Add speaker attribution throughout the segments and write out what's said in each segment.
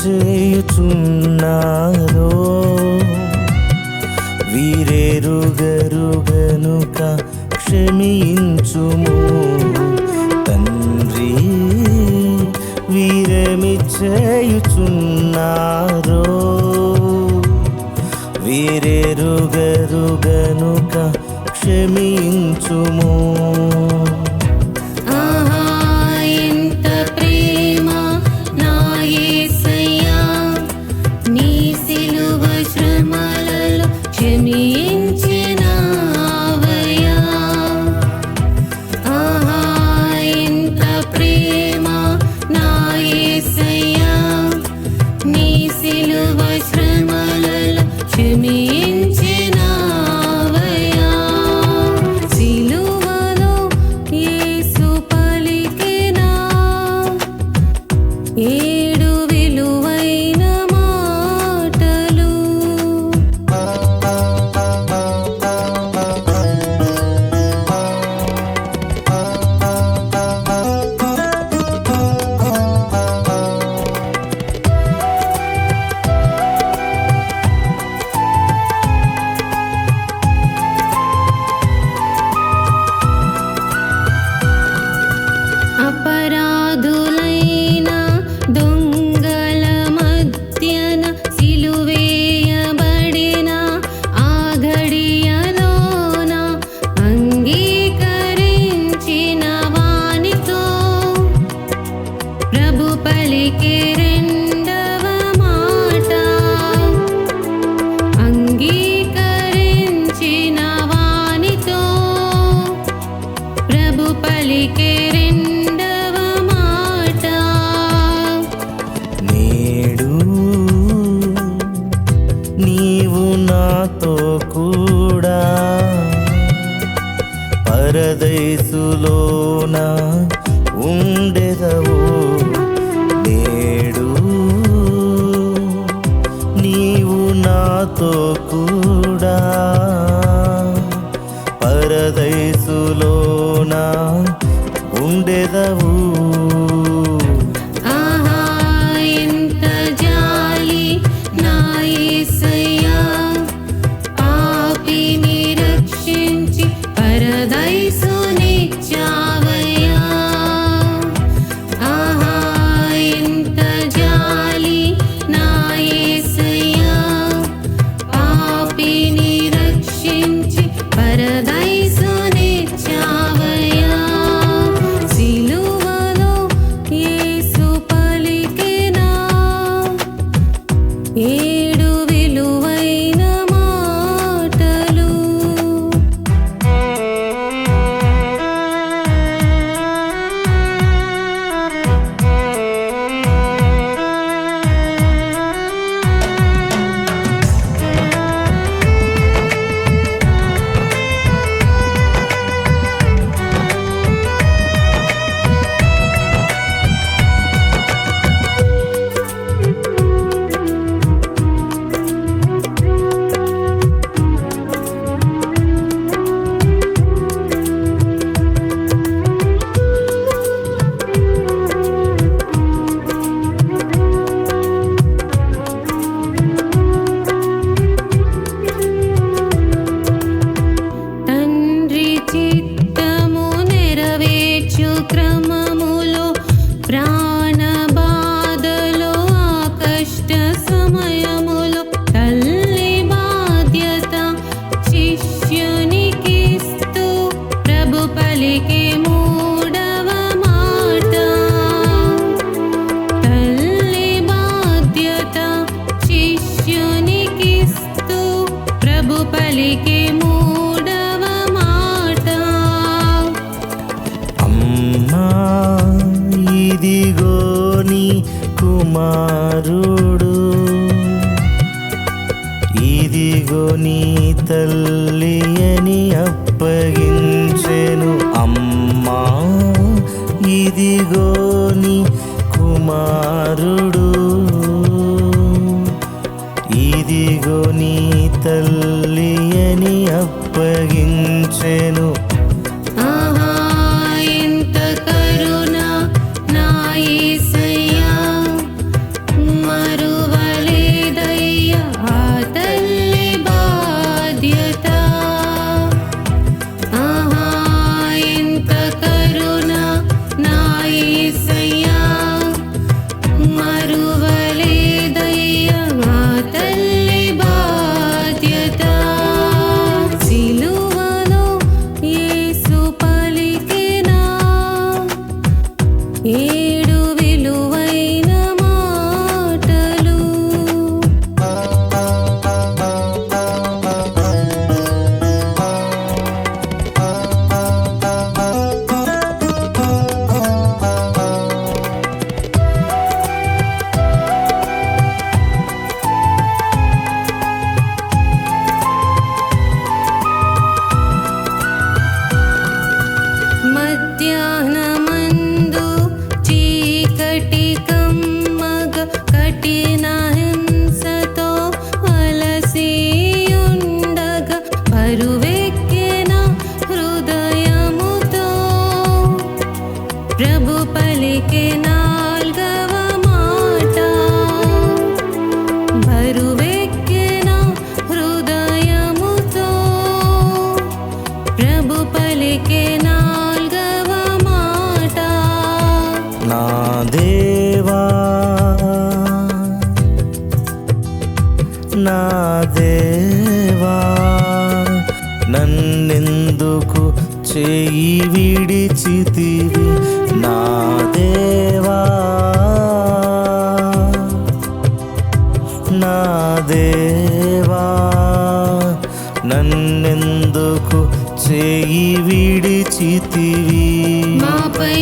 Speaker 1: see
Speaker 2: be ఇదిగో నీ తల్లి అని అప్పగించెను అమ్మా. ఇదిగో నీ కుమారుడు. ఇదిగో నీ తల్లి అని అప్పగించెను little కొరకు చేయి విడిచితివి.
Speaker 1: మాపై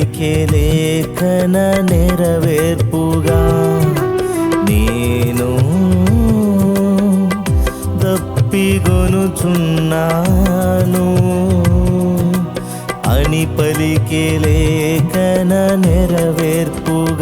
Speaker 1: పలికే
Speaker 2: లేఖన నెరవేర్పుగా నేను దప్పిగొనుచున్నాను. అని పలికే లేఖన నెరవేర్పుగా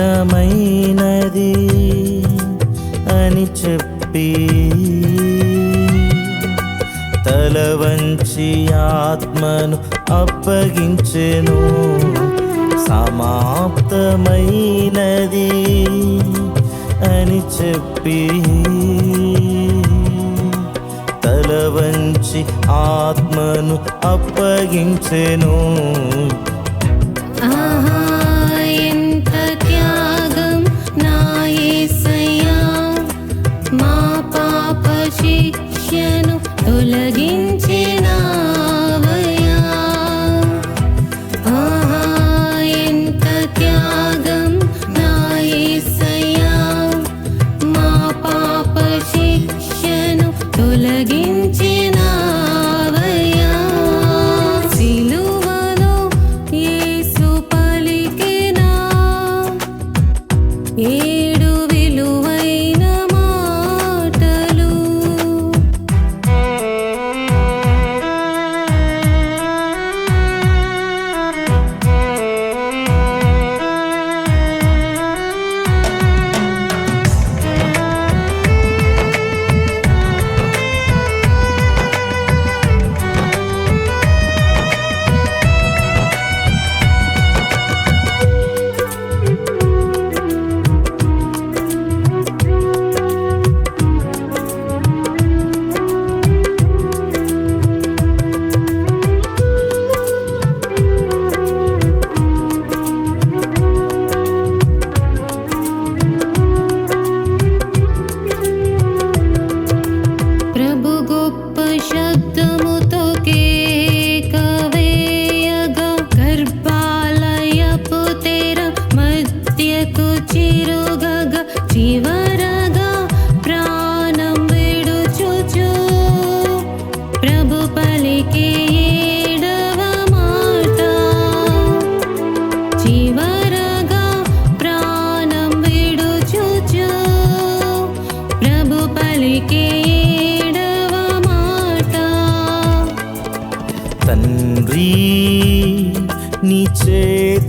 Speaker 2: అనంతమైనది అని చెప్పి తల వంచి ఆత్మను అప్పగించెను. సమాప్తమైనది అని చెప్పి తల వంచి ఆత్మను అప్పగించెను.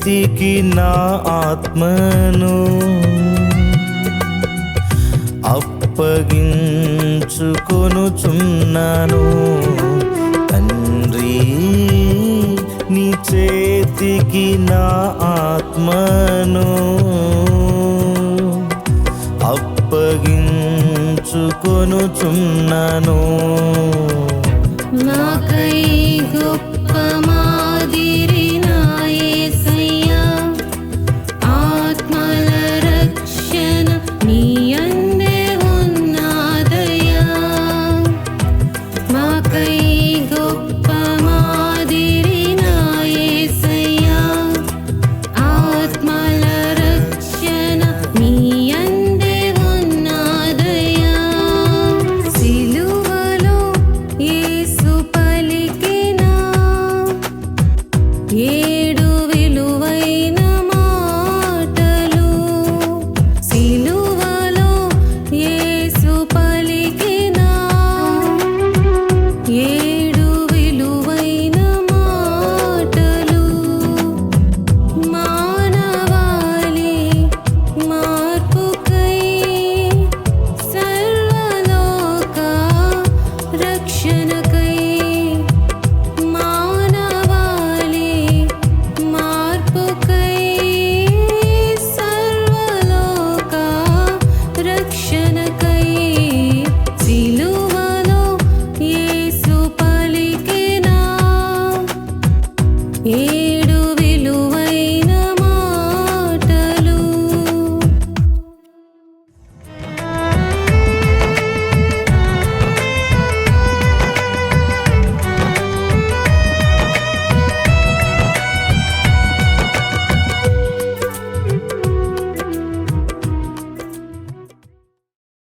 Speaker 1: వెతికి నా
Speaker 2: ఆత్మను అప్పగించుకొనుచున్నాను. తండ్రి నీ చేతికి నా ఆత్మను
Speaker 1: అప్పగించుకొను చున్నాను నా కై గొప్పమా E.